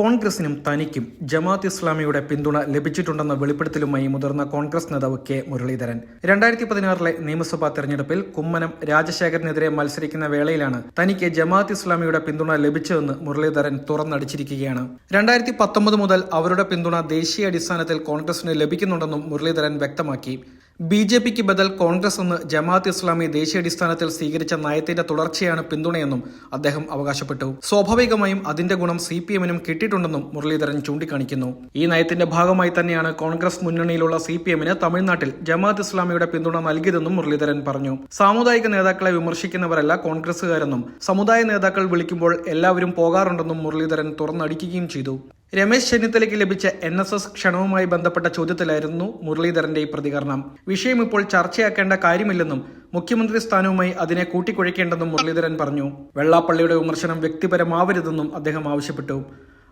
കോൺഗ്രസിനും തനിക്കും ജമാഅത്ത് ഇസ്ലാമിയുടെ പിന്തുണ ലഭിച്ചിട്ടുണ്ടെന്ന വെളിപ്പെടുത്തലുമായി മുതിർന്ന കോൺഗ്രസ് നേതാവ് കെ മുരളീധരൻ. രണ്ടായിരത്തി പതിനാറിലെ നിയമസഭാ തെരഞ്ഞെടുപ്പിൽ കുമ്മനം രാജശേഖരനെതിരെ മത്സരിക്കുന്ന വേളയിലാണ് തനിക്ക് ജമാഅത്ത് ഇസ്ലാമിയുടെ പിന്തുണ ലഭിച്ചതെന്ന് മുരളീധരൻ തുറന്നടിച്ചിരിക്കുകയാണ്. രണ്ടായിരത്തി പത്തൊമ്പത് മുതൽ അവരുടെ പിന്തുണ ദേശീയ അടിസ്ഥാനത്തിൽ കോൺഗ്രസിന് ലഭിക്കുന്നുണ്ടെന്നും മുരളീധരൻ വ്യക്തമാക്കി. ബി ജെ പിക്ക് ബദൽ കോൺഗ്രസ് എന്ന് ജമാഅത്ത് ഇസ്ലാമി ദേശീയാടിസ്ഥാനത്തിൽ സ്വീകരിച്ച നയത്തിന്റെ തുടർച്ചയാണ് പിന്തുണയെന്നും അദ്ദേഹം അവകാശപ്പെട്ടു. സ്വാഭാവികമായും അതിന്റെ ഗുണം സി പി എമ്മിനും കിട്ടിയിട്ടുണ്ടെന്നും മുരളീധരൻ ചൂണ്ടിക്കാണിക്കുന്നു. ഈ നയത്തിന്റെ ഭാഗമായി തന്നെയാണ് കോൺഗ്രസ് മുന്നണിയിലുള്ള സി പി എമ്മിന് തമിഴ്നാട്ടിൽ ജമാഅത്ത് ഇസ്ലാമിയുടെ പിന്തുണ നൽകിയതെന്നും മുരളീധരൻ പറഞ്ഞു. സാമുദായിക നേതാക്കളെ വിമർശിക്കുന്നവരല്ല കോൺഗ്രസുകാരെന്നും സമുദായ നേതാക്കൾ വിളിക്കുമ്പോൾ എല്ലാവരും പോകാറുണ്ടെന്നും മുരളീധരൻ തുറന്നടിക്കുകയും ചെയ്തു. രമേശ് ചെന്നിത്തലയ്ക്ക് ലഭിച്ച എൻ എസ് എസ് ക്ഷണവുമായി ബന്ധപ്പെട്ട ചോദ്യത്തിലായിരുന്നു മുരളീധരന്റെ ഈ പ്രതികരണം. വിഷയം ഇപ്പോൾ ചർച്ചയാക്കേണ്ട കാര്യമില്ലെന്നും മുഖ്യമന്ത്രി സ്ഥാനവുമായി അതിനെ കൂട്ടിക്കുഴയ്ക്കേണ്ടെന്നും മുരളീധരൻ പറഞ്ഞു. വെള്ളാപ്പള്ളിയുടെ വിമർശനം വ്യക്തിപരമാവരുതെന്നും അദ്ദേഹം ആവശ്യപ്പെട്ടു.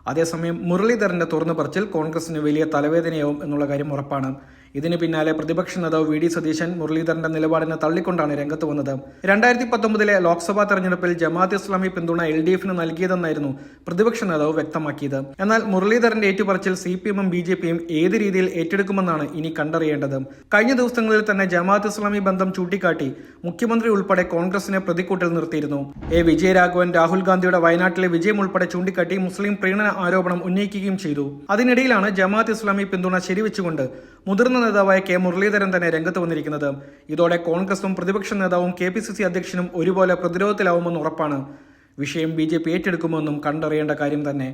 അതേസമയം മുരളീധരന്റെ തുറന്നു പറച്ചിൽ കോൺഗ്രസിന് വലിയ തലവേദനയാവും എന്നുള്ള കാര്യം ഉറപ്പാണ്. ഇതിന് പിന്നാലെ പ്രതിപക്ഷ നേതാവ് വി ഡി സതീശൻ മുരളീധരന്റെ നിലപാടിനെ തള്ളിക്കൊണ്ടാണ് രംഗത്ത് വന്നത്. രണ്ടായിരത്തി പത്തൊമ്പതിലെ ലോക്സഭാ തെരഞ്ഞെടുപ്പിൽ ജമാഅത്ത് ഇസ്ലാമി പിന്തുണ എൽ ഡി എഫിന് നൽകിയതെന്നായിരുന്നു പ്രതിപക്ഷ നേതാവ് വ്യക്തമാക്കിയത്. എന്നാൽ മുരളീധരന്റെ ഏറ്റുപറച്ചിൽ സി പി എമ്മും ബി ജെ പിയും ഏത് രീതിയിൽ ഏറ്റെടുക്കുമെന്നാണ് ഇനി കണ്ടറിയേണ്ടത്. കഴിഞ്ഞ ദിവസങ്ങളിൽ തന്നെ ജമാഅത്ത് ഇസ്ലാമി ബന്ധം ചൂണ്ടിക്കാട്ടി മുഖ്യമന്ത്രി ഉൾപ്പെടെ കോൺഗ്രസിനെ പ്രതിക്കൂട്ടിൽ നിർത്തിയിരുന്നു. എ വിജയരാഘവൻ രാഹുൽ ഗാന്ധിയുടെ വയനാട്ടിലെ വിജയം ഉൾപ്പെടെ ചൂണ്ടിക്കാട്ടി മുസ്ലിം പ്രീണന ആരോപണം ഉന്നയിക്കുകയും ചെയ്തു. അതിനിടയിലാണ് ജമാഅത്ത് ഇസ്ലാമി പിന്തുണ ശരിവെച്ചുകൊണ്ട് മുതിർന്ന നേതാവായ കെ മുരളീധരൻ തന്നെ രംഗത്ത് വന്നിരിക്കുന്നത്. ഇതോടെ കോൺഗ്രസും പ്രതിപക്ഷ നേതാവും കെ പി സി സി അധ്യക്ഷനും ഒരുപോലെ പ്രതിരോധത്തിലാവുമെന്ന് ഉറപ്പാണ്. വിഷയം ബി ജെ പി ഏറ്റെടുക്കുമെന്നും കണ്ടറിയേണ്ട കാര്യം തന്നെ.